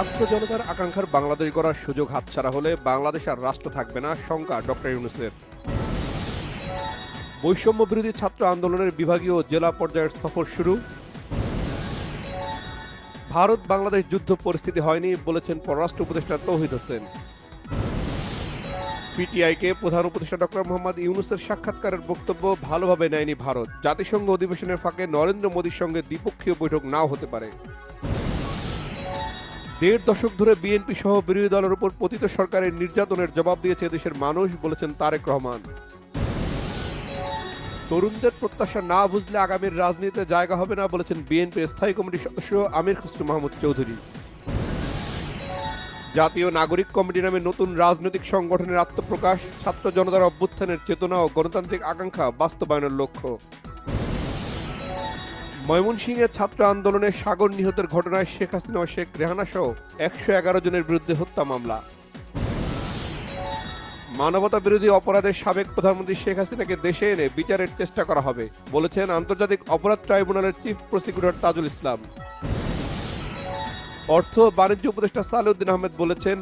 ছাত্র জনতার আকাঙ্ক্ষার বাংলাদেশ গড়ার সুযোগ হাতছাড়া হলে বাংলাদেশ আর রাষ্ট্র থাকবে না, শঙ্কা ডক্টর ইউনুসের। বৈষম্য বিরোধী ছাত্র আন্দোলনের বিভাগীয় জেলা পর্যায়ের সফর শুরু। ভারত বাংলাদেশ যুদ্ধ পরিস্থিতি হয়নি বলেছেন পররাষ্ট্র উপদেষ্টা তৌহিদ হোসেন। পিটিআইকে প্রধান উপদেষ্টা ডক্টর মোহাম্মদ ইউনুসের সাক্ষাৎকারের বক্তব্য ভালোভাবে নেয়নি ভারত। জাতিসংঘ অধিবেশনের ফাঁকে নরেন্দ্র মোদীর সঙ্গে দ্বিপক্ষীয় বৈঠক নাও হতে পারে। দেড় দশক ধরে বিএনপি সহ বিরোধী দলের উপর পতিত সরকারের নির্যাতনের জবাব দিয়েছে দেশের মানুষ, বলেছেন তারেক রহমান। তরুণদের প্রত্যাশা না বুঝলে আগামীর রাজনীতিতে জায়গা হবে না, বলেছেন বিএনপির স্থায়ী কমিটির সদস্য আমির খুসরু মাহমুদ চৌধুরী। জাতীয় নাগরিক কমিটি নামে নতুন রাজনৈতিক সংগঠনের আত্মপ্রকাশ, ছাত্র জনতার অভ্যুত্থানের চেতনা ও গণতান্ত্রিক আকাঙ্ক্ষা বাস্তবায়নের লক্ষ্য। ময়মনসিংহের ছাত্র আন্দোলনে সাগর নিহতের ঘটনায় শেখ হাসিনা ও শেখ রেহানা সহ একশো এগারো জনের বিরুদ্ধে হত্যা মামলা। মানবতা বিরোধী অপরাধের সাবেক প্রধানমন্ত্রী শেখ হাসিনাকে দেশে এনে বিচারের চেষ্টা করা হবে, বলেছেন আন্তর্জাতিক অপরাধ ট্রাইব্যুনালের চিফ প্রসিকিউটর তাজুল ইসলাম। অর্থ বাণিজ্য উপদেষ্টা সালেউদ্দিন আহমেদ বলেছেন